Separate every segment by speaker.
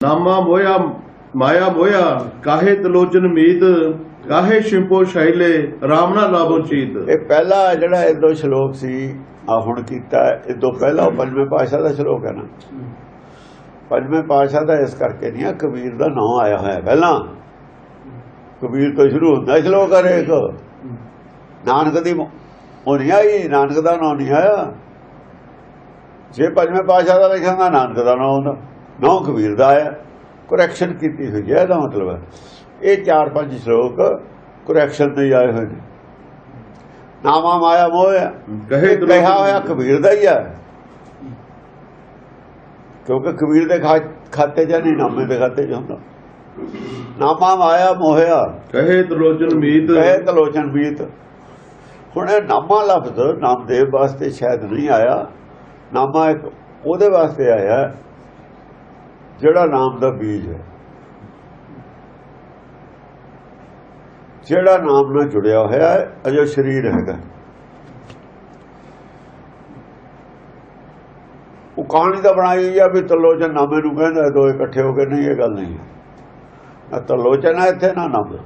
Speaker 1: ਨਾਮਾ ਮੋਇਆ, ਮਾਇਆ ਮੋਇਆ, ਕਾਹੇ ਤਲੋਚਨ ਮੀਤ, ਕਾਹੇ ਸ਼ਿੰਪੋ ਸ਼ੈਲੇ ਰਾਮਨਾ ਲਾਭੋ ਚੀਤ।
Speaker 2: ਇਹ ਪਹਿਲਾ ਜਿਹੜਾ ਇਹ ਸ਼ਲੋਕ ਸੀ ਆ ਹੁਣ ਕੀਤਾ, ਇਹ ਤੋਂ ਪਹਿਲਾ ਉਹ ਪੰਜਵੇਂ ਪਾਤਸ਼ਾਹ ਦਾ ਸ਼ਲੋਕ ਹੈ ਨਾ। ਪੰਜਵੇਂ ਪਾਤਸ਼ਾਹ ਦਾ ਇਸ ਕਰਕੇ ਨਹੀਂ ਆ, ਕਬੀਰ ਦਾ ਨਾਮ ਆਇਆ ਹੋਇਆ ਪਹਿਲਾਂ। ਕਬੀਰ ਤੋਂ ਸ਼ੁਰੂ ਹੁੰਦਾ ਸ਼ਲੋਕ ਹਰ ਇੱਕ ਨਾਨਕ ਦੀ ਉਹ ਨਹੀਂ ਆਈ, ਨਾਨਕ ਦਾ ਨਾਮ ਨਹੀਂ ਆਇਆ। ਜੇ ਪੰਜਵੇਂ ਪਾਤਸ਼ਾਹ ਦਾ ਲਿਖਿਆ ਨਾਨਕ ਦਾ ਨਾਮ ਹੁੰਦਾ। ਨਾਮ ਕਬੀਰ ਦਾ ਆਇਆ ਕਰੈਕਸ਼ਨ ਕੀਤੀ ਹੋਈ ਹੈ ਇਹਦਾ ਮਤਲਬ ਹੈ। ਇਹ ਚਾਰ ਪੰਜ ਸ਼ਲੋਕ ਕਰੈਕਸ਼ਨ ਦੇ ਆਏ ਹੋਏ ਨੇ। ਨਾਮਾ ਮਾਇਆ ਮੋਹ
Speaker 1: ਕਹੇ
Speaker 2: ਕਿਹਾ ਹੋਇਆ ਕਬੀਰ ਦਾ ਹੀ ਹੈ। ਕਿਉਂਕਿ ਕਬੀਰ ਦੇ ਖਾਤੇ ਜਾਂ ਨਹੀਂ ਨਾਮੇ ਦੇ ਖਾਤੇ ਹੁੰਦਾ। ਨਾਮਾ ਮਾਇਆ ਮੋਹਿਆ
Speaker 1: ਕਹੇ ਤਲੋਚਨ ਮੀਤ।
Speaker 2: ਕਹੇ ਤਲੋਚਨ ਬੀਤ ਹੁਣ ਇਹ ਨਾਮਾ ਲਫ਼ਜ਼ ਨਾਮਦੇਵ ਵਾਸਤੇ ਸ਼ਾਇਦ ਨਹੀਂ ਆਇਆ। ਨਾਮਾ ਇੱਕ ਉਹਦੇ ਵਾਸਤੇ ਆਇਆ। ਜਿਹੜਾ ਨਾਮ ਦਾ ਬੀਜ ਹੈ। ਜਿਹੜਾ ਨਾਮ ਨਾਲ ਜੁੜਿਆ ਹੋਇਆ ਹੈ ਅਜੋ ਸਰੀਰ ਹੈਗਾ। ਉਹ ਕਹਾਣੀ ਤਾਂ ਬਣਾਈ ਆ ਵੀ ਤਲੋਚਨ ਨਾਮੇ ਨੂੰ ਕਹਿੰਦਾ ਦੋ ਇਕੱਠੇ ਹੋ ਕੇ ਨਹੀਂ ਇਹ ਗੱਲ ਨਹੀਂ ਨਾ ਤਲੋਚਨ ਹੈ ਇੱਥੇ ਨਾ ਨਾਮ।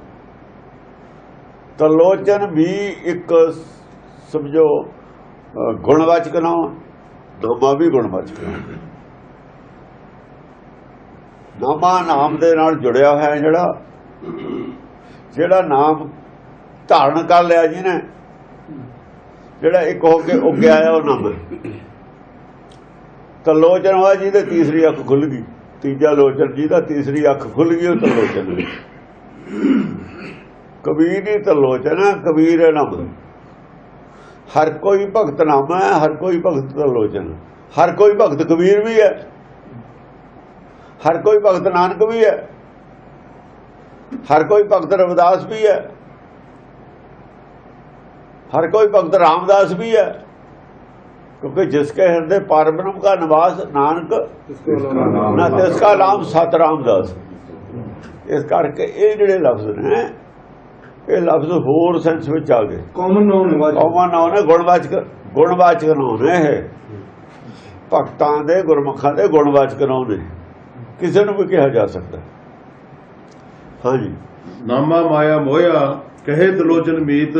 Speaker 2: ਤਲੋਚਨ ਵੀ ਇੱਕ ਸਮਝੋ ਅ, ਗੁਣਵਾਚਕ ਨਾਮ ਨਾਮਾ ਵੀ ਗੁਣਵਾਚਕ ਨਾਮ। ਨਾਮਾ ਨਾਮ ਦੇ ਨਾਲ ਜੁੜਿਆ ਹੋਇਆ ਹੈ ਜਿਹੜਾ। ਜਿਹੜਾ ਨਾਮ ਧਾਰਨ ਕਰ ਲਿਆ ਜੀ ਨੇ, ਜਿਹੜਾ ਇੱਕ ਹੋ ਕੇ ਉੱਗਿਆ ਆ ਉਹ ਨਾਮ। ਤਲੋਚਨ ਹੋਇਆ ਜੀ ਦੀ ਤੀਸਰੀ ਅੱਖ ਖੁੱਲ ਗਈ। ਤੀਜਾ ਲੋਚਨ ਜੀ ਦਾ ਤੀਸਰੀ ਅੱਖ ਖੁੱਲ ਗਈ, ਉਹ ਤਲੋਚਨ ਵਿੱਚ ਕਬੀਰ ਦੀ ਤਲੋਚਨ ਹੈ, ਕਬੀਰ ਹੈ ਨਾਮ। ਹਰ ਕੋਈ ਭਗਤ ਨਾਮ ਹੈ, ਹਰ ਕੋਈ ਭਗਤ ਤਲੋਚਨ ਹਰ ਕੋਈ ਭਗਤ ਕਬੀਰ ਵੀ ਹੈ। ਹਰ ਕੋਈ ਭਗਤ ਨਾਨਕ ਵੀ ਹੈ। ਹਰ ਕੋਈ ਭਗਤ ਰਵਿਦਾਸ ਵੀ ਹੈ। ਹਰ ਕੋਈ ਭਗਤ ਰਾਮਦਾਸ ਵੀ ਹੈ। ਕਿਉਂਕਿ ਜਿਸ ਕੇ ਹਿਰਦੇ ਪਰਮਨਮ ਦਾ ਨਿਵਾਸ ਨਾਨਕ ਨਾ ਤਿਸ ਦਾ ਨਾਮ ਸਤ ਰਾਮਦਾਸ ਇਸ ਕਰਕੇ ਇਹ ਜਿਹੜੇ ਲਫ਼ਜ਼ ਨੇ ਇਹ ਲਫ਼ਜ਼ ਹੋਰ ਸੈਂਸ ਵਿੱਚ ਆ ਗਏ।
Speaker 3: ਕਾਮਨ ਨਾਉਨ
Speaker 2: ਕਾਮਨ ਨਾਉਨ ਹੈ ਗੁਣਵਾਚਕ ਗੁਣਵਾਚਕ ਨਾਉਨ ਹੈ ਭਗਤਾਂ ਦੇ ਗੁਰਮੁਖਾਂ ਦੇ ਗੁਣਵਾਚਕ ਨਾਉਨ ਨੇ। ਕਿਸੇ ਨੂੰ ਵੀ ਕਿਹਾ ਜਾ ਸਕਦਾ। ਹਾਂਜੀ।
Speaker 1: ਨਾਮਾ ਮਾਇਆ ਮੋਇਆ ਕਹੇ ਤਲੋਚਨ ਮੀਤ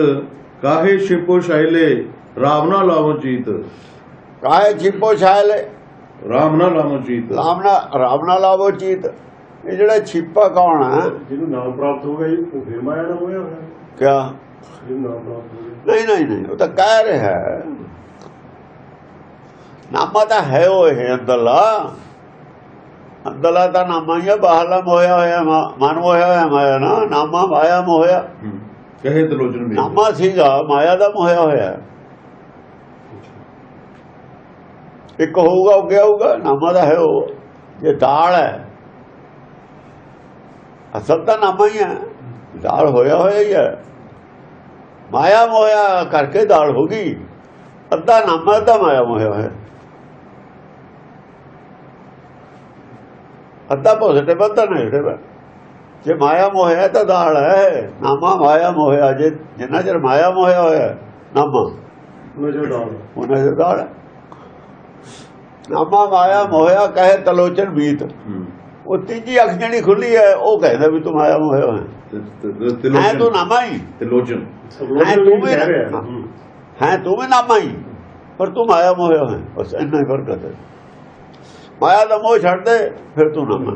Speaker 1: ਕਾਹੇ ਸ਼ਿੰਪੋ ਸ਼ੈਲੇ ਰਾਮਨਾ ਲਾਭੋ ਚੀਤ
Speaker 2: ਕਾਹੇ ਛਿਪੋ ਛਾਇਲੇ?
Speaker 1: ਰਾਮਨਾ ਲਾਭੋ ਚੀਤ
Speaker 2: ਰਾਮਨਾ ਰਾਮਨਾ ਲਾਵੋ ਚੀਤ ਇਹ ਜਿਹੜਾ ਛਿਪਾ ਕੌਣ ਹੈ
Speaker 3: ਜਿਹਨੂੰ ਨਾਮ ਪ੍ਰਾਪਤ ਹੋ ਗਿਆ ਜੀ ਉਹ ਫਿਰ ਮਾਇਆ ਹੋਇਆ ਹੋਇਆ।
Speaker 2: ਕਿਆ?
Speaker 3: ਜਿਹਨੂੰ ਨਾਮ ਪ੍ਰਾਪਤ ਹੋ ਗਿਆ।
Speaker 2: ਨਹੀਂ ਨਹੀਂ ਨਹੀਂ ਉਹ ਤਾਂ ਕਹਿ ਰਿਹਾ ਹੈ। ਨਾਮਾ ਤਾਂ ਹੈ ਉਹ ਇਹ ਅੰਦਰਲਾ। ਅੰਦਰਲਾ ਤਾਂ ਨਾਮਾ ਹੀ ਆ ਬਾਹਰਲਾ ਮੋਇਆ ਹੋਇਆ ਮਾ- ਮਨ ਮੋਇਆ ਹੋਇਆ ਮਾਇਆ ਨਾ ਨਾਮਾ ਮਾਇਆ ਮੋਇਆ
Speaker 1: ਹਮ, ਕਹੇ ਤਲੋਚਨ ਮੀਤ
Speaker 2: ਨਾਮਾ ਸੀਗਾ ਮਾਇਆ ਦਾ ਮੋਇਆ ਹੋਇਆ। ਇੱਕ ਹੋਊਗਾ ਉੱਗਿਆ ਹੋਊਗਾ ਨਾਮਾ ਦਾ ਹੈ ਉਹ। ਜੇ ਦਾਲ ਹੈ। ਅਸਲ ਤਾਂ ਨਾਮਾ ਹੀ ਹੈ। ਦਾਲ ਹੋਇਆ ਹੋਇਆ ਹੀ ਹੈ। ਮਾਇਆ ਮੋਇਆ ਕਰਕੇ ਦਾਲ ਹੋ ਗਈ। ਅੱਧਾ ਨਾਮਾ ਅੱਧਾ ਮਾਇਆ ਮੋਇਆ ਹੋਇਆ। ਅੱਧਾ ਪੋਜ਼ਿਟਿਵ ਅੱਧਾ ਨੈਗੇਟਿਵ ਹੈ ਜੇ ਮਾਇਆ ਮੋਹਿਆ ਤਾਂ ਦਾਲ ਹੈ। ਨਾਮਾ ਮਾਇਆ ਮੋਹਿਆ। ਜੇ ਜਿੰਨਾ ਚਿਰ ਮਾਇਆ ਮੋਹਿਆ ਹੋਇਆ ਨਾਮਾ। ਉਹਨਾਂ ਦਾ ਦਾਲ ਹੈ। ਨਾਮਾ ਮਾਇਆ ਮੋਹਿਆ ਕਹੇ ਤਲੋਚਨ ਬੀਤ ਉਹ ਤੀਜੀ ਅੱਖ ਜਿਹੜੀ ਖੁੱਲੀ ਹੈ ਉਹ ਕਹਿੰਦਾ ਵੀ ਤੂੰ ਮਾਇਆ ਮੋਹਿਆ ਹੈ
Speaker 1: ਤਿਲੋਚਨ।
Speaker 2: ਤੂੰ ਨਾਮਾ ਹੀ।
Speaker 1: ਤਿਲੋਚਨ।
Speaker 2: ਹੈ ਤੂੰ ਵੀ ਹੈ ਤੂੰ ਵੀ ਨਾਮਾ ਹੀ। ਪਰ ਤੂੰ ਮਾਇਆ ਮੋਹਿਆ ਹੋਇਆ। ਬਸ ਇੰਨਾ ਹੀ ਫ਼ਰਕ ਹੈ। ਮਾਇਆ ਦਾ ਮੋਹ ਛੱਡ ਦੇ, ਫਿਰ ਤੂੰ ਨਾਮਾ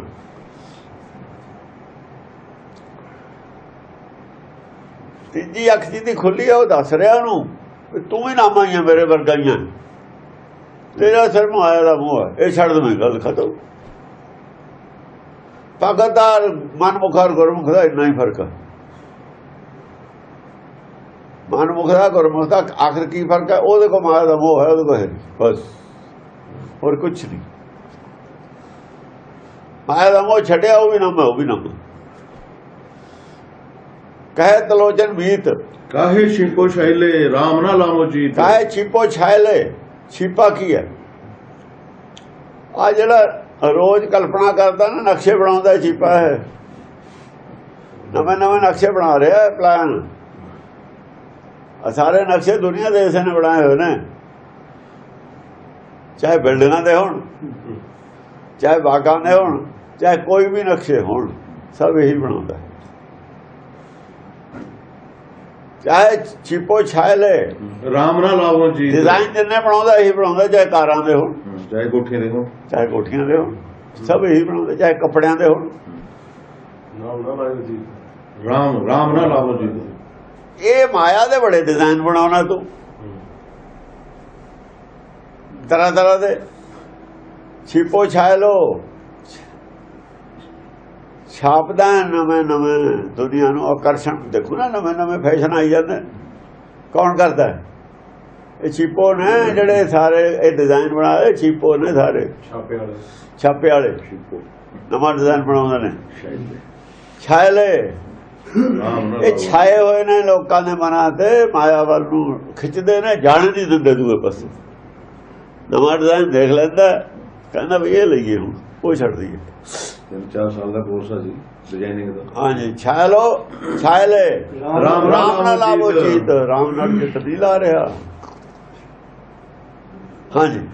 Speaker 2: ਤੀਜੀ ਅੱਖ ਜਿਹਦੀ ਖੁੱਲੀ ਆ, ਉਹ ਦੱਸ ਰਿਹਾ ਉਹਨੂੰ ਤੂੰ ਵੀ ਨਾਮਾ ਹੀ ਮੇਰੇ ਵਰਗਾ ਤੇਰਾ ਸਿਰ ਮਾਇਆ ਦਾ ਮੋਹ ਹੈ ਇਹ ਛੱਡ ਦੇ ਗੱਲ ਖਤਮ। ਭਗਤਾਰ ਮਨਮੁਖਾਰ ਗੁਰਮੁਖ ਦਾ ਇੰਨਾ ਹੀ ਫ਼ਰਕ ਹੈ ਮਨਮੁਖ ਦਾ ਗੁਰਮੁਖ ਦਾ ਆਖਰ ਕੀ ਫ਼ਰਕ ਹੈ ਉਹਦੇ ਕੋ ਮਾਇਆ ਦਾ ਮੋਹ ਹੈ ਉਹਦੇ ਕੋ ਹੈ ਬਸ। ਹੋਰ ਕੁਝ ਨਹੀਂ। ਮਾਇਆ ਦਾ ਮੋਹ ਛੱਡਿਆ ਉਹ ਵੀ ਨਾ ਮੈਂ ਉਹ ਵੀ ਨਾ ਮੈਂ। ਕਹੇ ਤਲੋਚਨ ਮੀਤ
Speaker 1: ਕਾਹੇ ਸ਼ਿੰਪੋ ਸ਼ੈਲੇ ਰਾਮਨਾ ਲਾਭੋ ਚੀਤ
Speaker 2: ਕਾਹੇ ਛਿਪੋ ਛਾਇਲੇ ਛਿਪਾ ਕੀ ਹੈ? ਆ ਜਿਹੜਾ ਰੋਜ਼ ਕਲਪਨਾ ਕਰਦਾ ਨਾ ਨਕਸ਼ੇ ਬਣਾਉਂਦਾ ਛਿਪਾ ਹੈ। ਨਵੇਂ ਨਵੇਂ ਨਕਸ਼ੇ ਬਣਾ ਰਿਹਾ ਹੈ ਪਲਾਨ ਆ ਸਾਰੇ ਨਕਸ਼ੇ ਦੁਨੀਆ ਦੇ ਇਸੇ ਨੇ ਬਣਾਏ ਹੋਏ ਨੇ। ਚਾਹੇ ਬਿਲਡਿੰਗਾਂ ਦੇ ਹੋਣ ਚਾਹੇ ਬਾਗਾਂ ਦੇ ਹੋਣ। ਚਾਹੇ ਕੋਈ ਵੀ ਨਕਸ਼ੇ ਹੋਣ ਸਭ ਇਹੀ ਬਣਾਉਂਦਾ ਹੈ। ਚਾਹੇ ਚਿਪੋ ਛਾਇਲੇ
Speaker 1: ਰਾਮ ਨਾ ਲਾਵੋ ਜੀ
Speaker 2: ਡਿਜ਼ਾਈਨ ਜਿੰਨੇ ਬਣਾਉਂਦਾ ਇਹੀ ਬਣਾਉਂਦਾ ਚਾਹੇ ਕਾਰਾਂ ਦੇ ਹੋਣ
Speaker 1: ਚਾਹੇ ਕੋਠੇ ਦੇ ਹੋ
Speaker 2: ਚਾਹੇ ਕੋਠੀਆਂ ਦੇ ਹੋਣ ਸਭ ਇਹੀ ਬਣਾਉਂਦੇ ਚਾਹੇ ਕੱਪੜਿਆਂ ਦੇ ਹੋਣ।
Speaker 3: ਨਾਮ ਨਾ ਲਾਇਆ ਜੀ।
Speaker 1: ਰਾਮ ਰਾਮ ਨਾ ਲਾਵੋ ਜੀ।
Speaker 2: ਇਹ ਮਾਇਆ ਦੇ ਬੜੇ ਡਿਜ਼ਾਈਨ ਬਣਾਉਣਾ ਤੂੰ। ਤਰ੍ਹਾਂ ਤਰ੍ਹਾਂ ਦੇ। ਛਿਪੋ ਛਾਇ ਲੋ ਛਾਪਦਾ ਨਵੇਂ ਨਵੇਂ ਦੁਨੀਆ ਨੂੰ ਆਕਰਸ਼ਣ। ਦੇਖੋ ਨਾ ਨਵੇਂ ਨਵੇਂ ਫੈਸ਼ਨ ਆਈ ਜਾਂਦੇ। ਕੌਣ ਕਰਦਾ? ਇਹ ਛਿਪੋ ਨੇ ਜਿਹੜੇ ਸਾਰੇ ਇਹ ਡਿਜ਼ਾਈਨ ਬਣਾਏ ਛਿਪੋ ਨੇ ਸਾਰੇ।
Speaker 3: ਛਾਪੇ ਵਾਲੇ।
Speaker 2: ਛਾਪੇ ਵਾਲੇ। ਨਵਾਂ ਡਿਜ਼ਾਈਨ ਬਣਾਉਂਦੇ ਨੇ। ਛਾਇਲੇ। ਇਹ ਛਾਏ ਹੋਏ ਨੇ ਲੋਕਾਂ ਦੇ ਮਨਾਂ ਤੇ ਮਾਇਆ ਵੱਲ ਨੂੰ ਖਿੱਚਦੇ ਨੇ ਜਾਣ ਨਹੀਂ ਦਿੰਦੇ ਦੂਏ ਪਾਸੇ। ਨਵਾਂ ਡਿਜ਼ਾਈਨ ਦੇਖ ਲੈਂਦਾ ਕਹਿੰਦਾ ਵੀ ਇਹ ਲਈਏ ਹੁਣ। ਉਹ ਛੱਡ ਦਈਏ।
Speaker 1: ਤਿੰਨ ਚਾਰ ਸਾਲ ਦਾ ਕੋਰਸ ਆ ਜੀ ਡਿਜ਼ਾਈਨਿੰਗ ਦਾ।
Speaker 2: ਹਾਂਜੀ ਛਾਇ ਲੋ ਛਾਇ ਲੈ।
Speaker 1: ਰਾਮ
Speaker 2: ਰਾਮ ਨਾਲ ਲਾਵੋ ਚੀਤ। ਰਾਮ ਨਾਲ ਜਿੱਤ ਨਹੀਂ ਲਾ ਰਿਹਾ। ਹਾਂਜੀ।